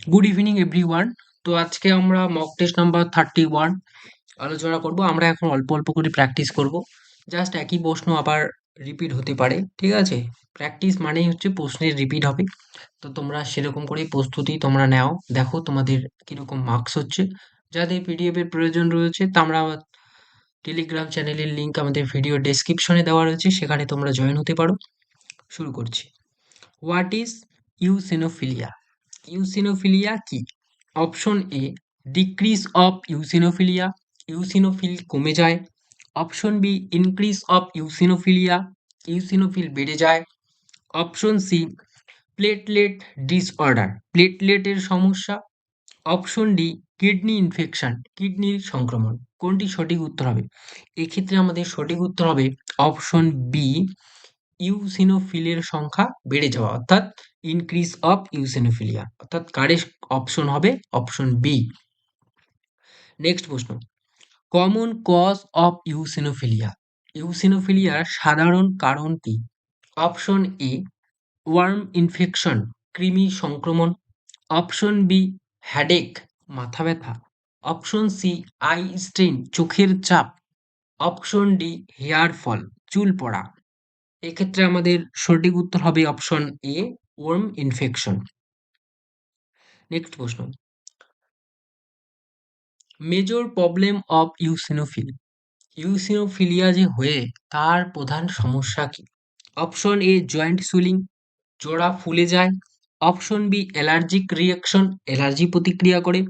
Good evening everyone তো আজকে আমরা mock test number thirty one আলোচনা করব। আমরা এখন অল্প অল্প করে প্র্যাকটিস করব। জাস্ট একই প্রশ্ন আবার রিপিট হতে পারে, ঠিক আছে? প্র্যাকটিস মানেই হচ্ছে প্রশ্নের রিপিট হবে। তো তোমরা সেরকম করেই প্রস্তুতি তোমরা নাও। দেখো তোমাদের কীরকম মার্কস হচ্ছে। যাদের পিডিএফ এর প্রয়োজন রয়েছে, তা আমরা টেলিগ্রাম চ্যানেলের লিঙ্ক আমাদের ভিডিও ডেসক্রিপশনে দেওয়া রয়েছে। সেখানে তোমরা জয়েন হতে পারো। শুরু করছি। হোয়াট ইজ ইউসিনোফিলিয়া ইউসিনোফিলিয়া কি? Option A, decrease of eosinophilia, eosinophil কমে যায়। Option B, increase of eosinophilia, eosinophil বেড়ে যায়। অপশন সি, প্লেটলেট ডিসঅর্ডার, প্লেটলেটের সমস্যা। অপশন ডি, কিডনি ইনফেকশন, কিডনির সংক্রমণ, কোনটি সঠিক উত্তর হবে? এক্ষেত্রে আমাদের সঠিক উত্তর হবে অপশন বি ইউসিনোফিলের সংখ্যা বেড়ে যাওয়া, অর্থাৎ ইনক্রিজ অফ ইউসিনোফিলিয়া অর্থাৎ কারেক্ট অপশন হবে অপশন বি নেক্সট প্রশ্ন কমন কজ অফ ইউসিনোফিলিয়া ইউসিনোফিলিয়ার সাধারণ কারণ কি? অপশন এ ওয়ার্ম ইনফেকশন কৃমি সংক্রমণ। অপশন বি হ্যাডেক মাথা ব্যথা। অপশন সি আই স্ট্রেন চোখের চাপ। অপশন ডি হেয়ার ফল চুল পড়া। এক্ষেত্রে আমাদের সঠিক উত্তর হবে option A worm infection next প্রশ্ন. Major problem of eosinophil eosinophilia যে হয়ে তার প্রধান সমস্যা কি? অপশন এ জয়েন্ট সুইলিং জোড়া ফুলে যায়। Option B allergic reaction allergy প্রতিক্রিয়া করে।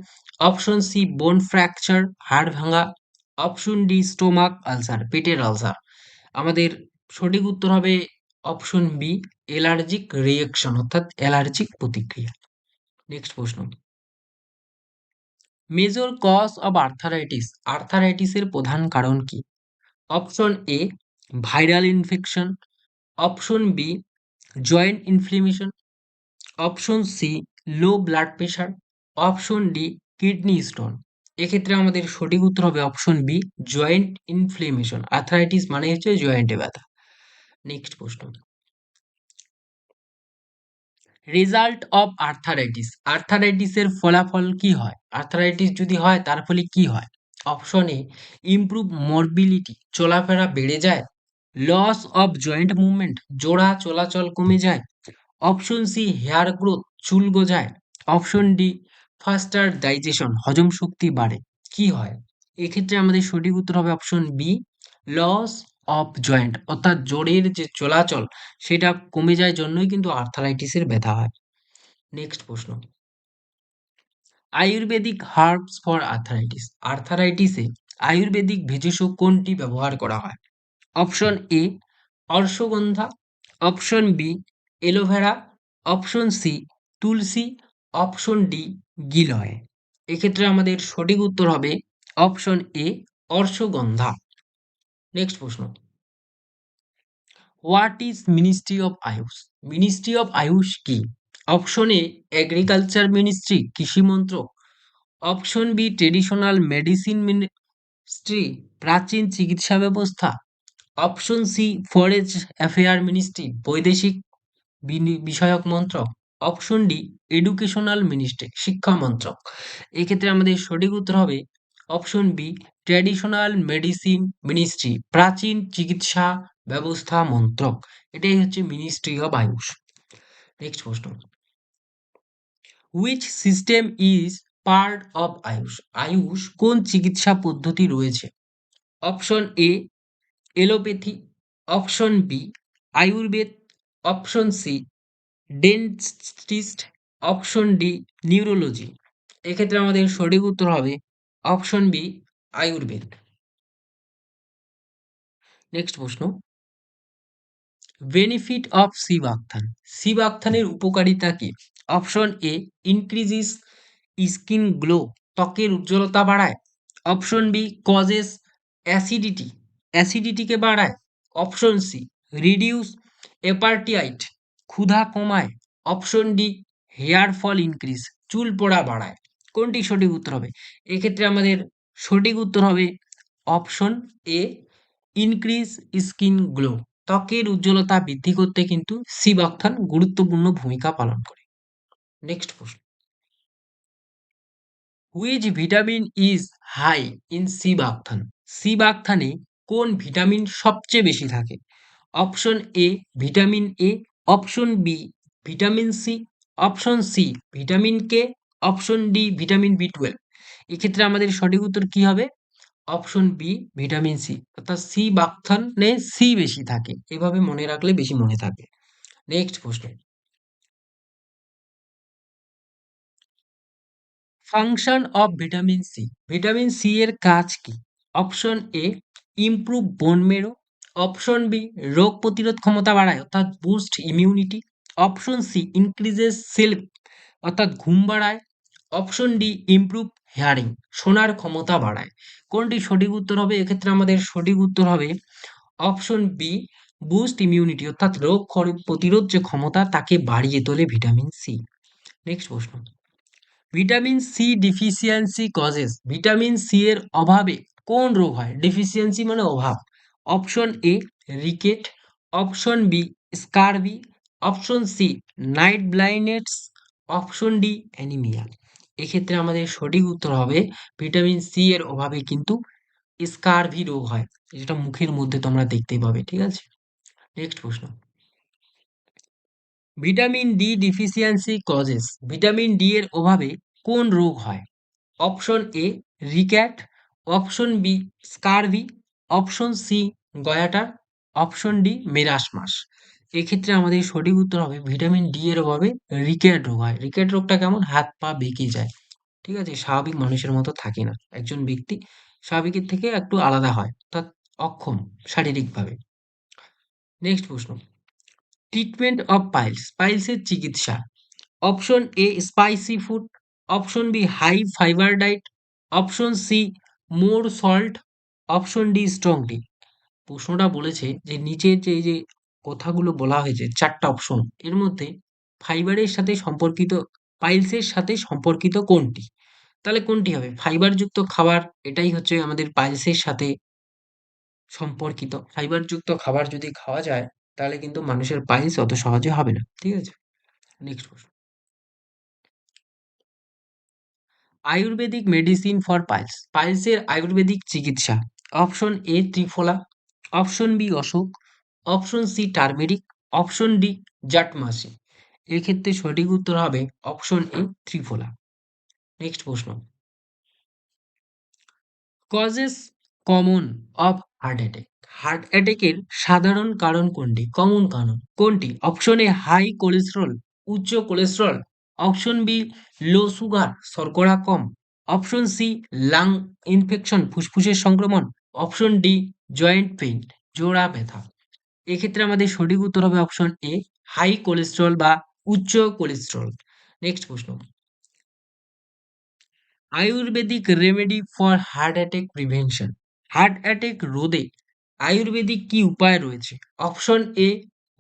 অপশন সি বোন ফ্র্যাকচার হাড় ভাঙা অপশন ডি স্টোমাক আলসার পেটের আলসার আমাদের সঠিক উত্তর হবে অপশন বি অ্যালার্জিক রিয়াকশন অর্থাৎ অ্যালার্জিক প্রতিক্রিয়া। নেক্সট প্রশ্ন। মেজর কজ অব আর্থারাইটিস আর্থারাইটিসের প্রধান কারণ কি? Option A viral infection option B joint inflammation option C low blood pressure option D kidney stone এক্ষেত্রে আমাদের সঠিক উত্তর হবে option B joint inflammation arthritis মানে হচ্ছে জয়েন্টে ব্যথা। নেক্সট প্রশ্ন। রেজাল্ট অফ আর্থারাইটিস আর্থারাইটিসের ফলাফল কি হয়? আর্থারাইটিস যদি হয়, তার ফলে কি হয়? অপশন এ ইমপ্রুভ মরবিলিটি চলাফেরা বেড়ে যায়। লস অফ জয়েন্ট মুভমেন্ট জোড়া চলাচল কমে যায়। অপশন সি হেয়ার গ্রোথ চুল গজায়। অপশন ডি ফাস্টার ডাইজেশন হজম শক্তি বাড়ে। কি হয়? এক্ষেত্রে আমাদের সঠিক উত্তর হবে option B loss of joint, অর্থাৎ জোড়ের যে চলাচল, সেটা কমে যায় জন্যই কিন্তু আর্থারাইটিসের ব্যথা হয়। নেক্সট প্রশ্ন। আয়ুর্বেদিক হার্বস ফর আর্থারাইটিস আর্থারাইটিসে আয়ুর্বেদিক ভেষজ কোনটি ব্যবহার করা হয়? Option A ashwagandha option B aloe. Option C tulsi. Option D giloy. এক্ষেত্রে আমাদের সঠিক উত্তর হবে অপশন এ অর্শগন্ধা নেক্সট প্রশ্ন. What is ministry of AYUSH ministry of AYUSH কি? অপশন এ এগ্রিকালচার মিনিস্ট্রি কৃষি মন্ত্রক option B traditional medicine ministry প্রাচীন চিকিৎসা ব্যবস্থা. Option C forest affair ministry বৈদেশিক বিষয়ক মন্ত্রক অপশন ডি এডুকেশনাল মিনিস্ট্রি শিক্ষা মন্ত্রক এক্ষেত্রে আমাদের সঠিক উত্তর হবে option B, traditional medicine ministry, প্রাচীন চিকিৎসা ব্যবস্থা মন্ত্রক। এটাই হচ্ছে মিনিস্ট্রি অফ আয়ুষ। নেক্সট প্রশ্ন। Which system is part of AYUSH? AYUSH কোন চিকিৎসা পদ্ধতি রয়েছে? Option A, allopathy. Option B, Ayurveda. Option C, dentist. Option D, neurology. এক্ষেত্রে আমাদের সঠিক উত্তর হবে অপশন বি, আয়ুর্বেদ। নেক্সট প্রশ্ন। বেনিফিট অফ শিবাকথান শিবাকথানের উপকারিতা কি? Option A increases skin glow ত্বকের উজ্জ্বলতা বাড়ায়। অপশন বি কজেস অ্যাসিডিটি অ্যাসিডিটিকে বাড়ায়। অপশন সি রিডিউস এপার্টিয়াইট ক্ষুধা কমায়। Option D hair fall increase চুল পড়া বাড়ায়। কোনটি সঠিক উত্তর হবে? এক্ষেত্রে আমাদের সঠিক উত্তর হবে option A increase skin glow ত্বকের উজ্জ্বলতা বৃদ্ধি করতে কিন্তু শিবাকথান গুরুত্বপূর্ণ ভূমিকা পালন করে। নেক্সট প্রশ্ন। Which vitamin is high in sea buckthorn sea বাকথানে কোন ভিটামিন সবচেয়ে বেশি থাকে? Option A vitamin A, option B vitamin C, option C vitamin K option D vitamin B twelve. এক্ষেত্রে আমাদের সঠিক উত্তর কি হবে? Option B vitamin C. অর্থাৎ সি বাকথানে সি বেশি থাকে। এভাবে মনে রাখলে বেশি মনে থাকে নেক্সট প্রশ্ন। Function of vitamin C vitamin C এর কাজ কি? অপশন এ ইমপ্রুভ বোন মেরো অপশন বি রোগ প্রতিরোধ ক্ষমতা বাড়ায়, অর্থাৎ boost immunity option C increases self অর্থাৎ ঘুম বাড়ায়। অপশন ডি ইমপ্রুভ হেয়ারিং শোনার ক্ষমতা বাড়ায়। কোনটি সঠিক উত্তর হবে? এক্ষেত্রে আমাদের সঠিক উত্তর হবে অপশন বি বুস্ট ইমিউনিটি অর্থাৎ রোগ প্রতিরোধ যে ক্ষমতা, তাকে বাড়িয়ে তোলে ভিটামিন সি নেক্সট প্রশ্ন। Vitamin C deficiency causes vitamin C এর অভাবে কোন রোগ হয়? ডিফিসিয়েন্সি মানে অভাব। Option A ricket option B scurvy option C night blindness option D anaemia এক্ষেত্রে আমাদের সঠিক উত্তর হবে ভিটামিন সি এর অভাবে কিন্তু স্কারভি রোগ হয়, যেটা মুখের মধ্যে তোমরা দেখতে পাবে, ঠিক আছে? নেক্সট প্রশ্ন। Vitamin D deficiency causes vitamin D এর অভাবে কোন রোগ হয়? Option A ricket, option B scurvy, option C goitre, option D marasmus এক্ষেত্রে আমাদের সঠিক উত্তর হবে ভিটামিন ডি এর অভাবে রিক্যাট রোগ হয়। রিক্যাট রোগটা কেমন? হাত পা বেঁকে যায়। ঠিক আছে? স্বাভাবিক মানুষের মতো থাকে না। একজন ব্যক্তি স্বাভাবিকের থেকে একটু আলাদা হয়, অর্থাৎ অক্ষম শারীরিকভাবে। নেক্সট প্রশ্ন। ট্রিটমেন্ট অফ পাইলস পাইলসের চিকিৎসা। Option A spicy food option B high fibre diet option C more salt option D strong tea প্রশ্নটা বলেছে যে নিচে যে এই যে কথাগুলো বলা হয়েছে, চারটা অপশন এর মধ্যে ফাইবারের সাথে সম্পর্কিত পাইলসের সাথে সম্পর্কিত কোনটি? তাহলে কোনটি হবে? ফাইবারযুক্ত খাবার, এটাই হচ্ছে আমাদের পাইলসের সাথে সম্পর্কিত। ফাইবারযুক্ত খাবার যদি খাওয়া যায়, তাহলে কিন্তু মানুষের পাইলস অত সহজে হবে না। ঠিক আছে? নেক্সট প্রশ্ন আয়ুর্বেদিক মেডিসিন ফর পাইলস পাইলসের আয়ুর্বেদিক চিকিৎসা। Option A triphala. Option B ashoka option C turmeric option D jatamansi এক্ষেত্রে সঠিক উত্তর হবে অপশন এ ত্রিফলা। নেক্সট প্রশ্ন। Causes common of heart attack heart অ্যাটাকের সাধারণ কারণ কোনটি? কমন কারণ। কোনটি? অপশন এ হাই কোলেস্ট্রল উচ্চ cholesterol option B low sugar শর্করা কম। অপশন সি লাং ইনফেকশন ফুসফুসের সংক্রমণ। অপশন ডি জয়েন্ট পেইন জোড়া ব্যথা। এক্ষেত্রে আমাদের সঠিক উত্তর হবে অপশন এ হাই কোলেস্ট্রল বা উচ্চ কোলেস্ট্রল নেক্সট প্রশ্ন। Ayurvedic remedy for heart attack prevention heart attack রোধে আয়ুর্বেদিক কি উপায় রয়েছে? অপশন এ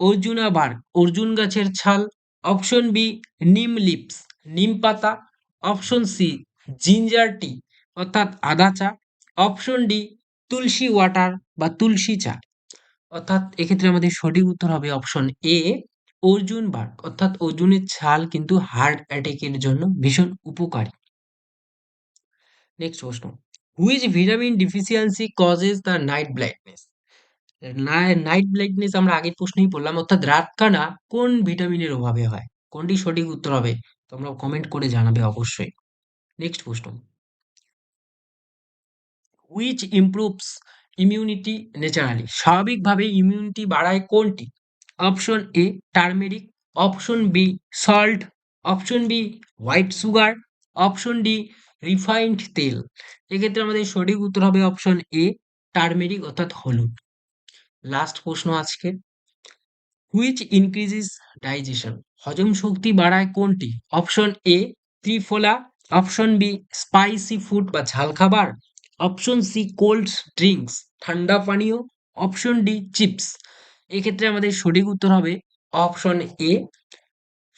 অর্জুনা বার্গ, অর্জুন গাছের ছাল। অপশন বি নিম লিপস, নিম পাতা। অপশন সি জিঞ্জার টি অর্থাৎ আদা চা। অপশন ডি তুলসী ওয়াটার বা তুলসী চা। অর্থাৎ এক্ষেত্রে আমাদের সঠিক উত্তর হবে অপশন এ অর্জুন বার্গ। অর্থাৎ অর্জুনের ছাল কিন্তু হার্ট অ্যাটাকের জন্য ভীষণ উপকারী। নেক্সট প্রশ্ন। Which vitamin deficiency causes the night blindness night blindness আমরা আগের প্রশ্নেই বললাম অর্থাৎ রাতকানা কোন ভিটামিনের অভাবে হয়? কোনটি সঠিক উত্তর হবে? তোমরা কমেন্ট করে জানাবে অবশ্যই। নেক্সট প্রশ্ন। হুইচ ইমপ্রুভস ইমিউনিটি ন্যাচারালি স্বাভাবিকভাবে ইমিউনিটি বাড়ায় কোনটি? Option A turmeric option B salt option B white sugar option D refined তেল। এক্ষেত্রে আমাদের সঠিক উত্তর হবে অপশন এ টার্মেরিক অর্থাৎ হলুদ। লাস্ট প্রশ্ন আজকে। হুইচ ইনক্রিজিস ডাইজেশন হজম শক্তি বাড়ায় কোনটি? Option A triphala option B spicy food বা ঝাল খাবার। অপশন সি কোল্ড ড্রিঙ্কস ঠান্ডা পানীয়। অপশন ডি চিপস এক্ষেত্রে আমাদের সঠিক উত্তর হবে অপশন এ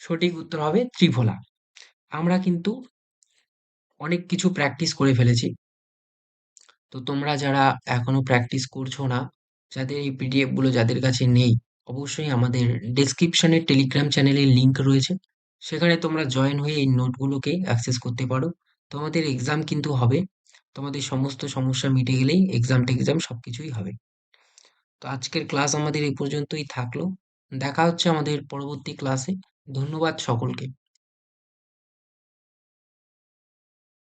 সঠিক উত্তর হবে ত্রিফলা। আমরা কিন্তু অনেক কিছু প্র্যাকটিস করে ফেলেছি। তো তোমরা যারা এখনও প্র্যাকটিস করছ না, যাদের এই পিডিএফগুলো যাদের কাছে নেই, অবশ্যই আমাদের ডেসক্রিপশনে টেলিগ্রাম চ্যানেলের লিংক রয়েছে। সেখানে তোমরা জয়েন হয়ে এই নোটগুলোকে অ্যাক্সেস করতে পারো। তোমাদের এক্সাম কিন্তু হবে তোমাদের সমস্ত সমস্যা মিটে গেলেই এক্সাম টেক্সাম সব কিছুই হবে। তো আজকের ক্লাস আমাদের এই পর্যন্তই থাকল। দেখা হচ্ছে আমাদের পরবর্তী ক্লাসে ধন্যবাদ সকলকে।